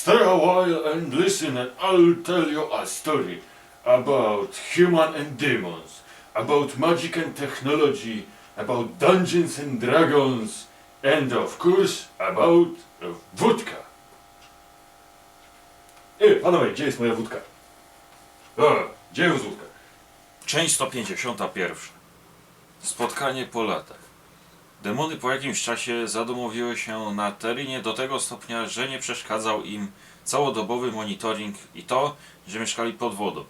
Stay a while and listen, and I'll tell you a story about human and demons, about magic and technology, about dungeons and dragons, and of course about wódka. Ej, panowie, gdzie jest moja wódka? O, gdzie jest wódka? Część 151. Spotkanie po latach. Demony po jakimś czasie zadomowiły się na Terinie do tego stopnia, że nie przeszkadzał im całodobowy monitoring i to, że mieszkali pod wodą.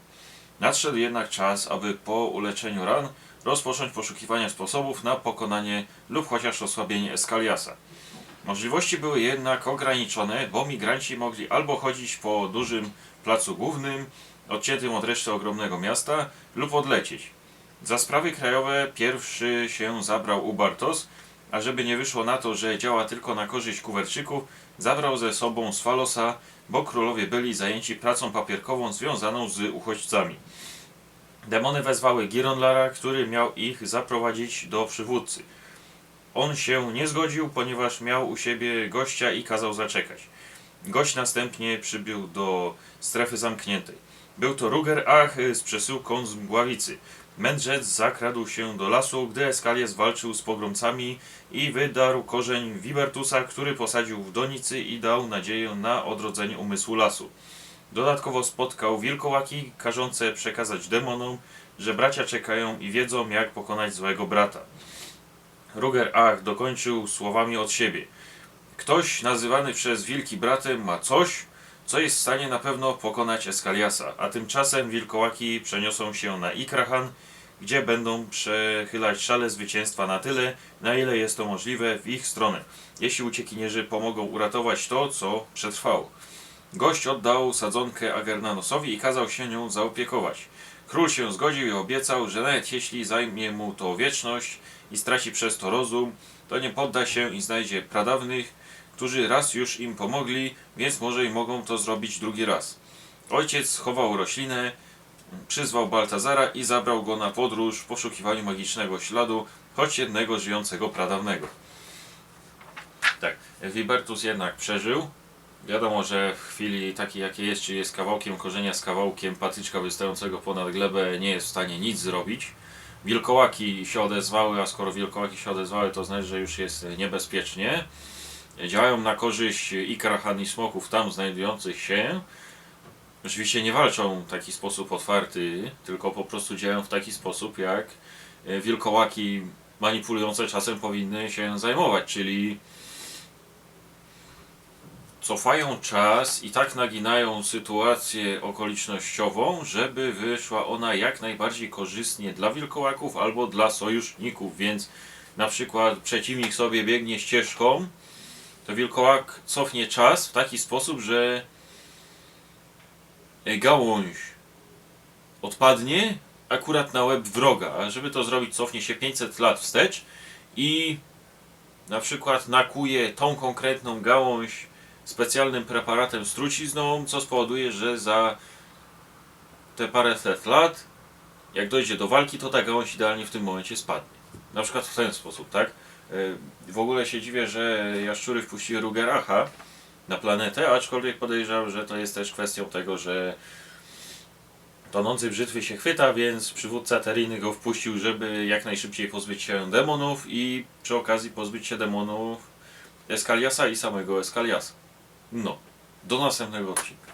Nadszedł jednak czas, aby po uleczeniu ran rozpocząć poszukiwania sposobów na pokonanie lub chociaż osłabienie Eskaliasa. Możliwości były jednak ograniczone, bo migranci mogli albo chodzić po dużym placu głównym, odciętym od reszty ogromnego miasta, lub odlecieć. Za sprawy krajowe pierwszy się zabrał u Bartos, a żeby nie wyszło na to, że działa tylko na korzyść kuwerczyków, zabrał ze sobą Swalosa, bo królowie byli zajęci pracą papierkową związaną z uchodźcami. Demony wezwały Gironlara, który miał ich zaprowadzić do przywódcy. On się nie zgodził, ponieważ miał u siebie gościa i kazał zaczekać. Gość następnie przybył do strefy zamkniętej. Był to Ruger Ach z przesyłką z mgławicy. Mędrzec zakradł się do lasu, gdy Eskalies walczył z pogromcami i wydarł korzeń Wibertusa, który posadził w donicy i dał nadzieję na odrodzenie umysłu lasu. Dodatkowo spotkał wilkołaki, każące przekazać demonom, że bracia czekają i wiedzą, jak pokonać złego brata. Ruger Ach dokończył słowami od siebie. Ktoś nazywany przez wilki bratem ma coś, co jest w stanie na pewno pokonać Eskaliasa, a tymczasem wilkołaki przeniosą się na Ikrahan, gdzie będą przechylać szale zwycięstwa na tyle, na ile jest to możliwe w ich stronę, jeśli uciekinierzy pomogą uratować to, co przetrwało. Gość oddał sadzonkę Agernanosowi i kazał się nią zaopiekować. Król się zgodził i obiecał, że nawet jeśli zajmie mu to wieczność i straci przez to rozum, to nie podda się i znajdzie pradawnych, którzy raz już im pomogli, więc może i mogą to zrobić drugi raz. Ojciec schował roślinę, przyzwał Baltazara i zabrał go na podróż w poszukiwaniu magicznego śladu, choć jednego żyjącego pradawnego. Tak, Wibertus jednak przeżył. Wiadomo, że w chwili takiej jakiej jest, czyli jest kawałkiem korzenia z kawałkiem patyczka wystającego ponad glebę, nie jest w stanie nic zrobić. Wilkołaki się odezwały, a skoro wilkołaki się odezwały, to znaczy, że już jest niebezpiecznie. Działają na korzyść Ikrahan i smoków tam znajdujących się. Oczywiście nie walczą w taki sposób otwarty, tylko po prostu działają w taki sposób, jak e, wilkołaki manipulujące czasem powinny się zajmować, czyli cofają czas i tak naginają sytuację okolicznościową, żeby wyszła ona jak najbardziej korzystnie dla wilkołaków albo dla sojuszników, więc na przykład przeciwnik sobie biegnie ścieżką, to wilkołak cofnie czas w taki sposób, że gałąź odpadnie akurat na łeb wroga, a żeby to zrobić cofnie się 500 lat wstecz i na przykład nakuje tą konkretną gałąź specjalnym preparatem z trucizną, co spowoduje, że za te paręset lat, jak dojdzie do walki, to ta gałąź idealnie w tym momencie spadnie. Na przykład w ten sposób, tak? Yy, W ogóle się dziwię, że jaszczury wpuściły Rugeracha na planetę, aczkolwiek podejrzewam, że to jest też kwestią tego, że tonący brzytwy się chwyta, więc przywódca Teriny go wpuścił, żeby jak najszybciej pozbyć się demonów i przy okazji pozbyć się demonów Eskaliasa i samego Eskaliasa. No, do następnego odcinka.